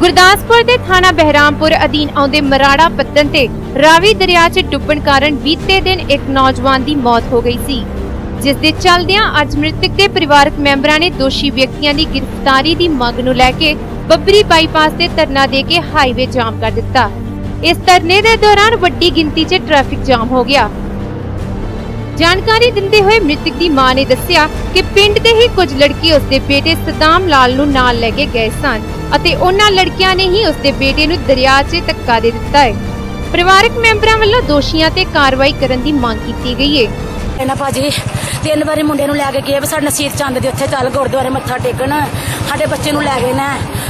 ਗੁਰਦਾਸਪੁਰ ਦੇ ਥਾਣਾ ਬਹਿਰਾਮਪੁਰ ਅਧੀਨ ਆਉਂਦੇ ਮਰਾੜਾ ਪੱਤਨ ਤੇ ਰਾਵੀ ਦਰਿਆ 'ਚ ਡੁੱਬਣ ਕਾਰਨ ਬੀਤੇ ਦਿਨ ਇੱਕ ਨੌਜਵਾਨ ਦੀ ਮੌਤ ਹੋ ਗਈ ਸੀ, ਜਿਸ ਦੇ ਚੱਲਦਿਆਂ ਅੱਜ ਮ੍ਰਿਤਕ ਦੇ ਪਰਿਵਾਰਕ ਮੈਂਬਰਾਂ ਨੇ ਦੋਸ਼ੀ ਵਿਅਕਤੀਆਂ ਦੀ ਗ੍ਰਿਫਤਾਰੀ ਦੀ ਮੰਗ ਨੂੰ ਲੈ ਕੇ ਬੱਬਰੀ ਬਾਈਪਾਸ ਤੇ ਧਰਨਾ ਦੇ ਕੇ ਹਾਈਵੇ ਜਾਮ ਕਰ ਦਿੱਤਾ। ਇਸ ਧਰਨੇ ਦੇ ਦੌਰਾਨ ਵੱਡੀ ਗਿਣਤੀ 'ਚ ਟ੍ਰੈਫਿਕ ਜਾਮ ਹੋ ਗਿਆ। ਜਾਣਕਾਰੀ ਦਿੰਦੇ ਹੋਏ ਮ੍ਰਿਤਕ ਦੀ ਮਾਂ ਨੇ ਦੱਸਿਆ ਕਿ ਪਿੰਡ ਦੇ ਹੀ ਕੁਝ ਲੜਕੇ ਉਸਦੇ ਬੇਟੇ ਸਦਾਮ ਲਾਲ ਨੂੰ ਨਾਲ ਲੈ ਕੇ ਗਏ ਸਨ ਅਤੇ ਉਹਨਾਂ ਲੜਕਿਆਂ ਨੇ ਹੀ ਉਸਦੇ ਬੇਟੇ ਨੂੰ ਦਰਿਆ 'ਚ ਧੱਕਾ ਦੇ ਦਿੱਤਾ ਹੈ। ਪਰਿਵਾਰਕ ਮੈਂਬਰਾਂ ਵੱਲੋਂ ਦੋਸ਼ੀਆਂ ਤੇ ਕਾਰਵਾਈ ਕਰਨ ਦੀ ਮੰਗ ਕੀਤੀ ਗਈ ਹੈ। ਇਹਨਾਂ ਭਾਜੀ, ਤਿੰਨ ਵਾਰੀ ਮੁੰਡੇ ਨੂੰ ਲੈ ਕੇ ਗਏ ਵੀ ਸਾਡੇ ਨਸੀਰ ਚੰਦ ਦੇ ਉੱਥੇ ਚੱਲ ਗੁਰਦੁਆਰੇ ਮੱਥਾ ਟੇਕਣ। ਸਾਡੇ ਬੱਚੇ ਨੂੰ ਲੈ ਗਏ ਨੇ।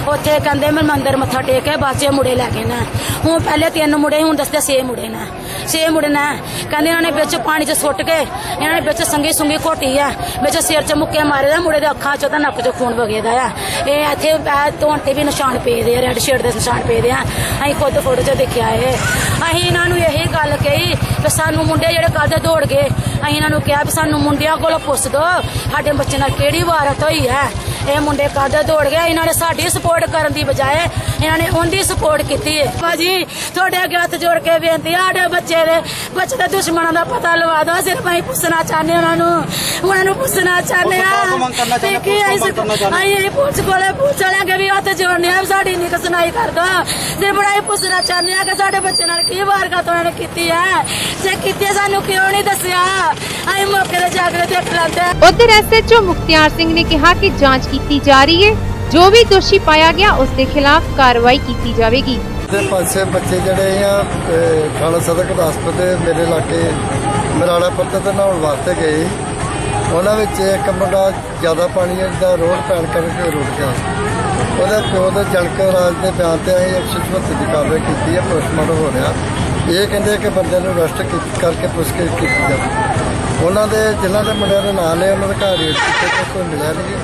ਉੱਥੇ ਕਹਿੰਦੇ ਮੈਂ ਮੰਦਰ ਮੱਥਾ ਟੇਕ ਕੇ ਬਾਅਦ 'ਚ ਇਹ ਮੁੰਡੇ ਲੈ ਗਏ ਨੇ। ਹੁਣ ਪਹਿਲੇ ਤਿੰਨ ਮੁੰਡੇ, ਹੁਣ ਦੱਸਦੇ ਛੇ ਮੁੰਡੇ ਨੇ। ਛੇ ਮੁੰਡੇ ਨੇ। ਕਹਿੰਦੇ ਇਹਨਾਂ ਨੇ ਵਿੱਚ ਪਾਣੀ 'ਚ ਸੁੱਟ ਕੇ, ਇਹਨਾਂ ਨੇ ਵਿੱਚ ਸੰਗੀ ਸੁੰਗੀ ਘੋਟੀ ਆ, ਵਿੱਚ ਸਿਰ 'ਚ ਮੁੱਕੇ ਮਾਰੇ ਦਾ ਮੁੰਡੇ ਦੇ ਅੱਖਾਂ 'ਚੋਂ ਤਾਂ ਨੱਕ 'ਚੋਂ ਖੂਨ ਵਗੇਦਾ ਆ। ਇਹ ਇੱਥੇ ਇਹ ਤੇ ਵੀ ਨਿਸ਼ਾਨ ਪਏ ਦੇ ਆ ਰੈੱਡ ਸ਼ੇਡ ਦੇ ਨਿਸ਼ਾਨ ਪਏ ਦੇ ਆ। ਅਸੀਂ ਖੁਦ ਫੋਟੋ 'ਚ ਦੇਖਿਆ ਇਹ। ਅਸੀਂ ਇਹਨਾਂ ਨੂੰ ਇਹੀ ਗੱਲ ਕਹੀ ਕਿ ਸਾਨੂੰ ਮੁੰਡੇ ਜਿਹੜੇ ਕੱਲ ਦੇ ਦੌੜ ਗਏ, ਅਸੀਂ ਇਹਨਾਂ ਨੂੰ ਕਿਹਾ ਵੀ ਸਾਨੂੰ ਮੁੰਡਿਆਂ ਕੋਲੋਂ ਪੁੱਛ ਦੋ, ਸਾਡੇ ਬੱਚੇ ਨਾਲ ਕਿਹੜੀ ਵਾਰਤ ਹੋਈ ਹੈ ਇਹ ਮੁੰਡੇ ਕਾਦੇ ਦੌੜ ਗਏ, ਇਹਨਾਂ ਨੇ ਸਾਡੀ ਸਪੋਰਟ ਕਰਨ ਦੀ ਬਜਾਏ ਇਹਨਾਂ ਨੇ ਉਹਦੀ ਸਪੋਰਟ ਕੀਤੀ ਹੈ। ਭਾਜੀ ਤੁਹਾਡੇ ਅੱਗੇ ਹੱਥ ਜੋੜ ਕੇ ਬੇਨਤੀ ਆ ਸਾਡੇ ਬੱਚੇ ਦੇ ਬੱਚੇ ਦੇ ਦੁਸ਼ਮਣਾਂ ਦਾ ਪਤਾ ਲਵਾ ਦਿਓ ਸਿਰਫ ਅਸੀਂ ਪੁੱਛਣਾ ਚਾਹੁੰਦੇ ਉਹਨਾਂ ਨੂੰ। ਉਹਨਾਂ ਨੂੰ ਪੁੱਛਣਾ ਚਾਹੁੰਦੇ ਆ ਤੇ ਕੀ ਅਸੀਂ ਇਹ ਪੁੱਛ ਕੋਲੇ ਪੁੱਛ ਲਿਆ ਵੀ ਹੱਥ ਜੋੜਨੇ ਆ ਸਾਡੀ ਨਹੀਂ ਸੁਣਾਈ ਕਰ ਦੋ ਤੇ ਬੜਾ ਹੀ ਪੁੱਛਣਾ ਚਾਹੁੰਦੇ ਆ ਕਿ ਸਾਡੇ ਬੱਚੇ ਨਾਲ ਕੀ ਵਾਰਦਾਤ ਉਹਨਾਂ ਨੇ ਕੀਤੀ ਹੈ। ਜੇ ਕੀਤੀ ਹੈ, ਸਾਨੂੰ ਕਿਉਂ ਨਹੀਂ ਦੱਸਿਆ? ਅਸੀਂ ਮੌਕੇ ਤੇ ਜਾ ਕੇ ਦੇਖ ਲੈਂਦੇ ਉਧਰ ਐਸਐਚਓ ਮੁਖਤਿਆਰ ਸਿੰਘ ਨੇ ਕਿਹਾ ਕਿ ਜਾਂਚ ਕੀਤੀ ਜਾ ਰਹੀ ਹੈ। ਜੋ ਵੀ ਦੋਸ਼ੀ ਪਾਇਆ ਗਿਆ ਉਸ ਦੇ ਖਿਲਾਫ ਕਾਰਵਾਈ ਕੀਤੀ ਜਾਵੇਗੀ। ਤੇ ਪੰਜ ਬੱਚੇ ਜਿਹੜੇ ਆ ਅਹ, ਸਦਰ ਗੁਰਦਾਸਪੁਰ ਦੇ ਮੇਰੇ ਇਲਾਕੇ ਮਰਾੜਾ ਪੱਤਰ ਤੇ ਨਹਾਉਣ ਵਾਸਤੇ ਗਏ। ਉਹਨਾਂ ਵਿੱਚ ਇੱਕ ਮੁੰਡਾ ਜ਼ਿਆਦਾ ਪਾਣੀ ਦਾ ਰੋਡ ਪੈਣ ਕਰਕੇ ਰੁੜ ਗਿਆ। ਉਹਦੇ ਪਿਓ ਦੇ ਜਣਕ ਰਾਜ ਦੇ ਬਿਆਨ ਤੇ ਅਸੀਂ 176 ਦੀ ਕਾਰਵਾਈ ਕੀਤੀ ਹੈ ਪੋਸਟਮਾਰਟਮ ਹੋ ਰਿਹਾ। ਇਹ ਕਹਿੰਦੇ ਕਿ ਬੰਦੇ ਨੂੰ ਅਰੈਸਟ ਕਰਕੇ ਪੁੱਛਗਿੱਛ ਕੀਤੀ ਜਾਵੇ। ਉਹਨਾਂ ਦੇ ਜਿਨ੍ਹਾਂ ਦੇ ਮੁੰਡਿਆਂ ਦੇ ਨਾਂ ਲਏ ਉਹਨਾਂ ਦੇ ਘਰ ਰੇਟ ਕੀਤੇ ਕੋਈ ਮਿਲਿਆ ਨਹੀਂ।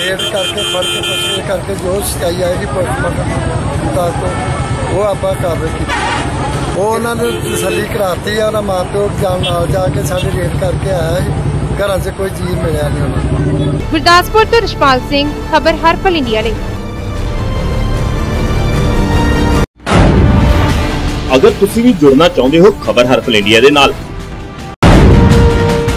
ਰੇਟ ਕਰਕੇ ਫੜ ਕੇ ਪੁੱਛਗਿੱਛ ਕਰਕੇ ਜੋ ਸਚਾਈ ਆਏਗੀ ਪੋਸਟਮਾਰਟਮ ਮੁਤਾਬਕ ਉਹ ਆਪਾਂ ਕਾਰਵਾਈ ਕੀਤੀ। ਉਹ ਉਹਨਾਂ ਨੂੰ ਤਸੱਲੀ ਕਰਾਤੀ ਆ ਉਹਨਾਂ ਮਾਂ ਪਿਓ ਜਾਣ ਨਾਲ ਜਾ ਕੇ ਸਾਡੇ ਰੇਟ ਕਰਕੇ ਆਇਆ ਸੀ। ਘਰਾਂ 'ਚ ਕੋਈ ਚੀਜ਼ ਮਿਲਿਆ ਨਹੀਂ ਉਹਨਾਂ ਨੂੰ। ਗੁਰਦਾਸਪੁਰ ਤੋਂ ਰਸ਼ਪਾਲ ਸਿੰਘ ਖਬਰ ਹਰਪਲ ਇੰਡੀਆ ਲਈ। ਅਗਰ ਤੁਸੀਂ ਵੀ ਜੁੜਨਾ ਚਾਹੁੰਦੇ ਹੋ ਖਬਰ ਹਰਫਲ ਇੰਡੀਆ ਦੇ ਨਾਲ